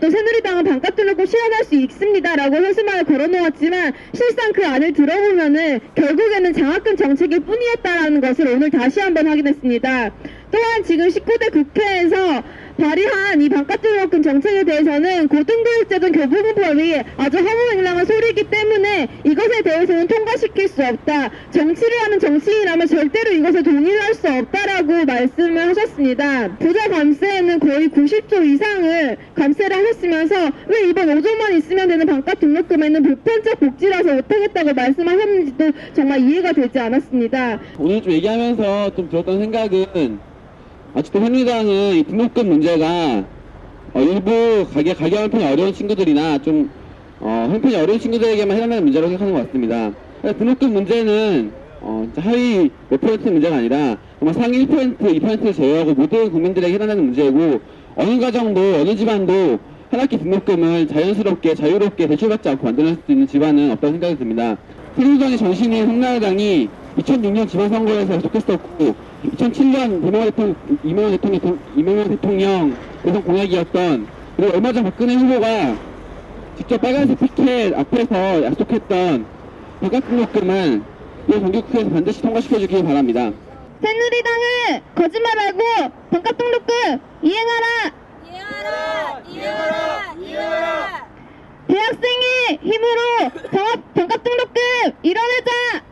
또 새누리당은 반값 등록금 실현할 수 있습니다라고 현수막을 걸어놓았지만 실상 그 안을 들어보면은 결국에는 장학금 정책일 뿐이었다라는 것을 오늘 다시 한번 확인했습니다. 또한 지금 19대 국회에서 발의한 이 반값 등록금 정책에 대해서는 고등교육제도 교부분법이 아주 허무맹랑한 소리이기 때문에 이것에 대해서는 통과시킬 수 없다. 정치를 하는 정치인이라면 절대로 이것에 동의를 할 수 없다라고 말씀을 하셨습니다. 부자 감세에는 거의 90조 이상을 감세를 하셨으면서 왜 이번 5조만 있으면 되는 반값 등록금에는 보편적 복지라서 못하겠다고 말씀하셨는지도 정말 이해가 되지 않았습니다. 오늘 좀 얘기하면서 좀 들었던 생각은 아직도 이 등록금 문제가 어, 일부 가게 가게 형편이 어려운 친구들이나 좀 어, 형편이 어려운 친구들에게만 해당하는 문제라고 생각하는 것 같습니다. 그러니까 등록금 문제는 어, 하위 몇 퍼센트 문제가 아니라 정말 상위 1% 2%를 제외하고 모든 국민들에게 해당하는 문제고 어느 가정도 어느 집안도 한 학기 등록금을 자연스럽게 자유롭게 대출받지 않고 만들어낼 수 있는 집안은 없다고 생각이 듭니다. 새누리당의 정신인 한나라당이 2006년 지방선거에서 계속했었고 2007년 이명박 대통령, 이명박 대통령, 이명박 대통령 대선 공약이었던 그리고 얼마 전 박근혜 후보가 직접 빨간색 피켓 앞에서 약속했던 바깥 등록금은 이 정기국회에서 반드시 통과시켜주길 바랍니다. 새누리당은 거짓말 말고 반값 등록금 이행하라! 이해하라! 이해하라! 이해하라! 대학생의 힘으로 반값 등록금 이뤄내자!